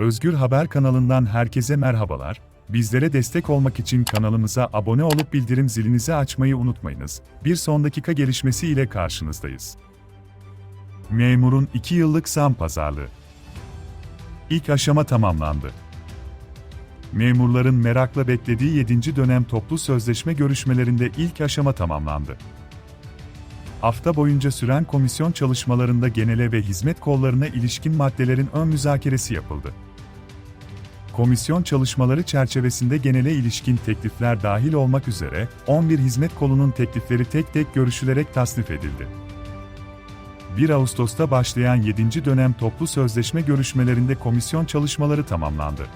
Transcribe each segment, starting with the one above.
Özgür Haber kanalından herkese merhabalar. Bizlere destek olmak için kanalımıza abone olup bildirim zilinizi açmayı unutmayınız. Bir son dakika gelişmesi ile karşınızdayız. Memurun 2 yıllık zam pazarlığı. İlk aşama tamamlandı. Memurların merakla beklediği 7. dönem toplu sözleşme görüşmelerinde ilk aşama tamamlandı. Hafta boyunca süren komisyon çalışmalarında genele ve hizmet kollarına ilişkin maddelerin ön müzakeresi yapıldı. Komisyon çalışmaları çerçevesinde genele ilişkin teklifler dahil olmak üzere 11 hizmet kolunun teklifleri tek tek görüşülerek tasnif edildi. 1 Ağustos'ta başlayan 7. dönem toplu sözleşme görüşmelerinde komisyon çalışmaları tamamlandı.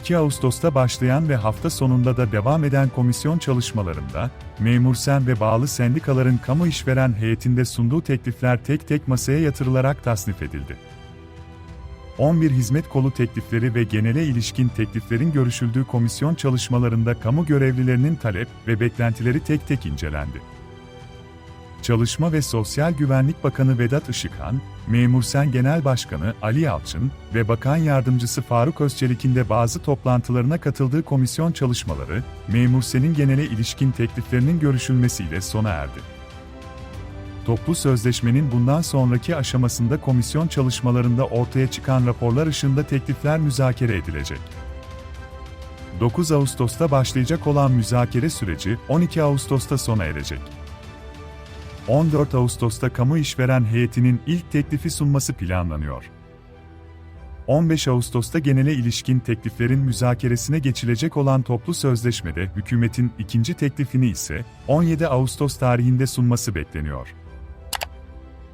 2 Ağustos'ta başlayan ve hafta sonunda da devam eden komisyon çalışmalarında, memur sen ve bağlı sendikaların kamu işveren heyetinde sunduğu teklifler tek tek masaya yatırılarak tasnif edildi. 11 hizmet kolu teklifleri ve genele ilişkin tekliflerin görüşüldüğü komisyon çalışmalarında kamu görevlilerinin talep ve beklentileri tek tek incelendi. Çalışma ve Sosyal Güvenlik Bakanı Vedat Işıkhan, Memur Sen Genel Başkanı Ali Yalçın ve Bakan Yardımcısı Faruk Özçelik'in de bazı toplantılarına katıldığı komisyon çalışmaları, Memur Sen'in genele ilişkin tekliflerinin görüşülmesiyle sona erdi. Toplu sözleşmenin bundan sonraki aşamasında komisyon çalışmalarında ortaya çıkan raporlar ışığında teklifler müzakere edilecek. 9 Ağustos'ta başlayacak olan müzakere süreci 12 Ağustos'ta sona erecek. 14 Ağustos'ta kamu işveren heyetinin ilk teklifi sunması planlanıyor. 15 Ağustos'ta genele ilişkin tekliflerin müzakeresine geçilecek olan toplu sözleşmede hükümetin ikinci teklifini ise 17 Ağustos tarihinde sunması bekleniyor.